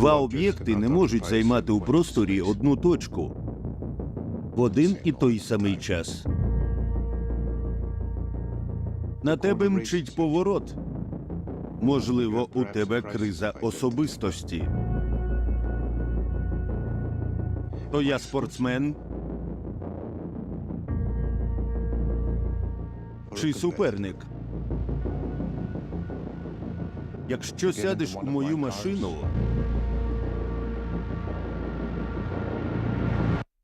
Два об'єкти не можуть займати у просторі одну точку в один і той самий час. На тебе мчить поворот. Можливо, у тебе криза особистості. То я спортсмен чи суперник. Якщо сядеш у мою машину,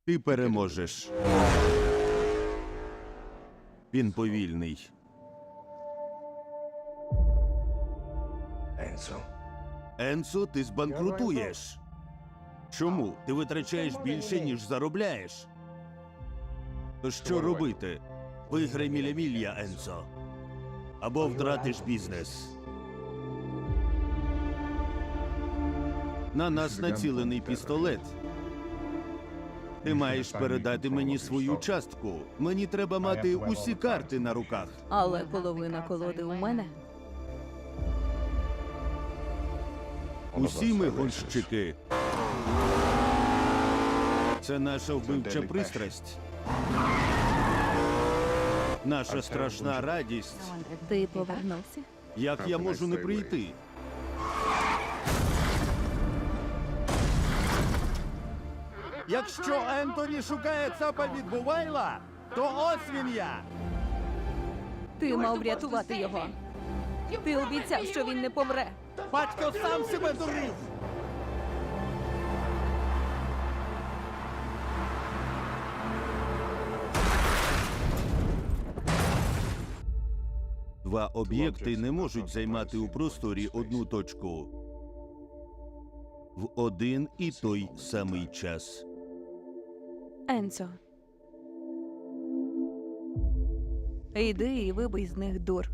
ти переможеш. Він повільний. Енсо, ти збанкрутуєш. Чому? Ти витрачаєш більше, ніж заробляєш. То що робити? Виграй міля-мілья, Енсо. Або втратиш бізнес. На нас націлений пістолет. Ти маєш передати мені свою частку. Мені треба мати усі карти на руках. Але половина колоди у мене. Усі ми гонщики. Це наша вбивча пристрасть. Наша страшна радість. Ти повернувся? Як я можу не прийти? Якщо Ентоні шукає цапа від Бувайла, то ось він я. Ти мав врятувати його. Ти обіцяв, що він не помре. Батько сам себе дурив. Два об'єкти не можуть займати у просторі одну точку в один і той самий час. Енцо. Йди і вибий з них дур.